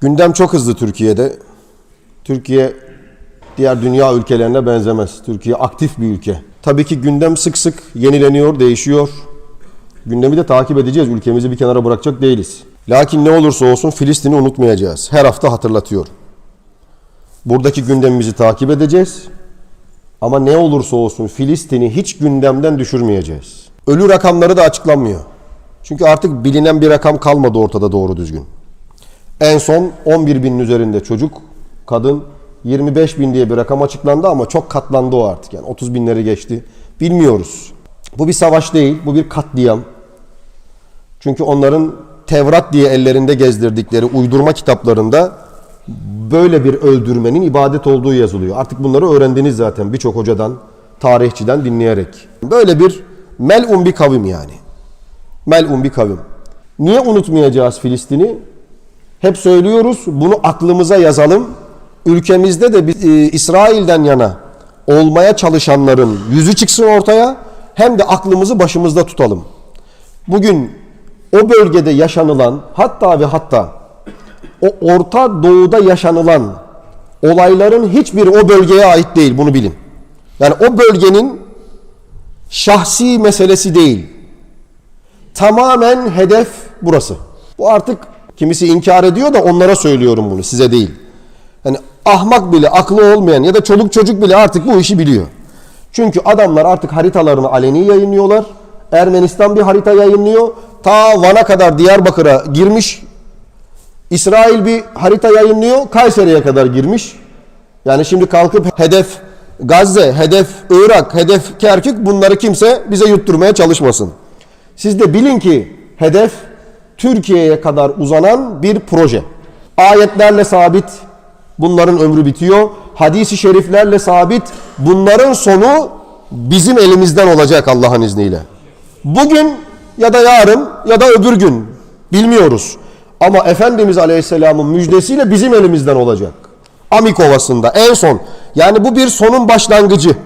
Gündem çok hızlı Türkiye'de. Türkiye diğer dünya ülkelerine benzemez. Türkiye aktif bir ülke. Tabii ki gündem sık sık yenileniyor, değişiyor. Gündemi de takip edeceğiz. Ülkemizi bir kenara bırakacak değiliz. Lakin ne olursa olsun Filistin'i unutmayacağız. Her hafta hatırlatıyor. Buradaki gündemimizi takip edeceğiz. Ama ne olursa olsun Filistin'i hiç gündemden düşürmeyeceğiz. Ölü rakamları da açıklanmıyor. Çünkü artık bilinen bir rakam kalmadı ortada doğru düzgün. En son 11 binin üzerinde çocuk, kadın 25 bin diye bir rakam açıklandı ama çok katlandı o artık. Yani 30 binleri geçti. Bilmiyoruz. Bu bir savaş değil, bu bir katliam. Çünkü onların Tevrat diye ellerinde gezdirdikleri uydurma kitaplarında böyle bir öldürmenin ibadet olduğu yazılıyor. Artık bunları öğrendiniz zaten birçok hocadan, tarihçiden dinleyerek. Böyle bir melun bir kavim yani. Melun bir kavim. Niye unutmayacağız Filistin'i? Hep söylüyoruz, bunu aklımıza yazalım. Ülkemizde de bir- e, İsrail'den yana olmaya çalışanların yüzü çıksın ortaya, hem de aklımızı başımızda tutalım. Bugün o bölgede yaşanılan, hatta ve hatta o Orta Doğu'da yaşanılan olayların hiçbiri o bölgeye ait değil, bunu bilin. Yani o bölgenin şahsi meselesi değil. Tamamen hedef burası. Bu artık kimisi inkar ediyor da onlara söylüyorum bunu size değil. Yani ahmak bile aklı olmayan ya da çoluk çocuk bile artık bu işi biliyor. Çünkü adamlar artık haritalarını aleni yayınlıyorlar. Ermenistan bir harita yayınlıyor. Ta Van'a kadar Diyarbakır'a girmiş. İsrail bir harita yayınlıyor. Kayseri'ye kadar girmiş. Yani şimdi kalkıp hedef Gazze, hedef Irak, hedef Kerkük bunları kimse bize yutturmaya çalışmasın. Siz de bilin ki hedef Türkiye'ye kadar uzanan bir proje. Ayetlerle sabit bunların ömrü bitiyor. Hadisi şeriflerle sabit bunların sonu bizim elimizden olacak Allah'ın izniyle. Bugün ya da yarın ya da öbür gün bilmiyoruz. Ama Efendimiz Aleyhisselam'ın müjdesiyle bizim elimizden olacak. Amik Ovası'nda en son. Yani bu bir sonun başlangıcı.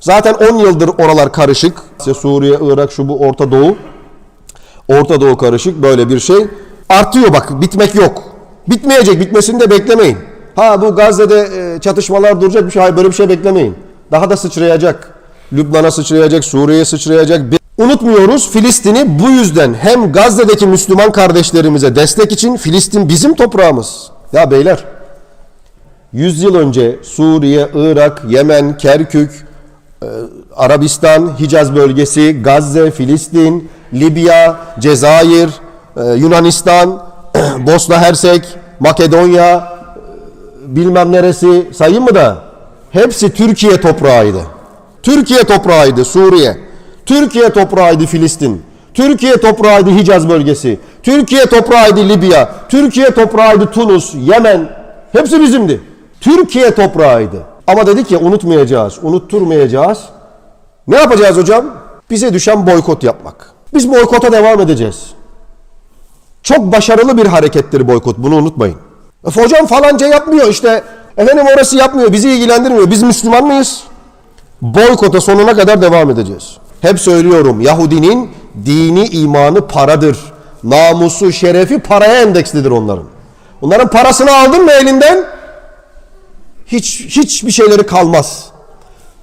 Zaten 10 yıldır oralar karışık. İşte Suriye, Irak, şu bu Orta Doğu. Orta Doğu karışık böyle bir şey. Artıyor bak bitmek yok. Bitmeyecek bitmesini de beklemeyin. Ha bu Gazze'de e, çatışmalar duracak bir şey. Hayır böyle bir şey beklemeyin. Daha da sıçrayacak. Lübnan'a sıçrayacak, Suriye'ye sıçrayacak. Unutmuyoruz Filistin'i bu yüzden hem Gazze'deki Müslüman kardeşlerimize destek için Filistin bizim toprağımız. Ya beyler 100 yıl önce Suriye, Irak, Yemen, Kerkük, e, Arabistan, Hicaz bölgesi, Gazze, Filistin, Libya, Cezayir, e, Yunanistan, Bosna Hersek, Makedonya, e, bilmem neresi sayayım mı da hepsi Türkiye toprağıydı. Türkiye toprağıydı Suriye. Türkiye toprağıydı Filistin. Türkiye toprağıydı Hicaz bölgesi. Türkiye toprağıydı Libya. Türkiye toprağıydı Tunus, Yemen. Hepsi bizimdi. Türkiye toprağıydı. Ama dedik ya unutmayacağız, unutturmayacağız. Ne yapacağız hocam? Bize düşen boykot yapmak. Biz boykota devam edeceğiz. Çok başarılı bir harekettir boykot. Bunu unutmayın. Öf hocam falanca yapmıyor işte. Efendim orası yapmıyor. Bizi ilgilendirmiyor. Biz Müslüman mıyız? Boykota sonuna kadar devam edeceğiz. Hep söylüyorum Yahudinin dini imanı paradır. Namusu, şerefi paraya endekslidir onların. Onların parasını aldın mı elinden hiç hiçbir şeyleri kalmaz.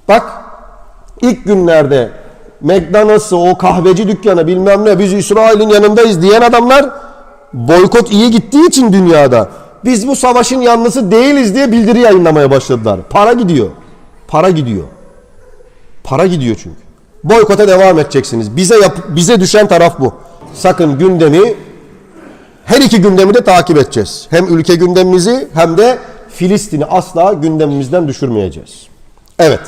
Bak ilk günlerde McDonald's'ı o kahveci dükkanı bilmem ne biz İsrail'in yanındayız diyen adamlar boykot iyi gittiği için dünyada biz bu savaşın yanlısı değiliz diye bildiri yayınlamaya başladılar. Para gidiyor. Para gidiyor. Para gidiyor çünkü. Boykota devam edeceksiniz. Bize yap, bize düşen taraf bu. Sakın gündemi her iki gündemi de takip edeceğiz. Hem ülke gündemimizi hem de Filistin'i asla gündemimizden düşürmeyeceğiz. Evet.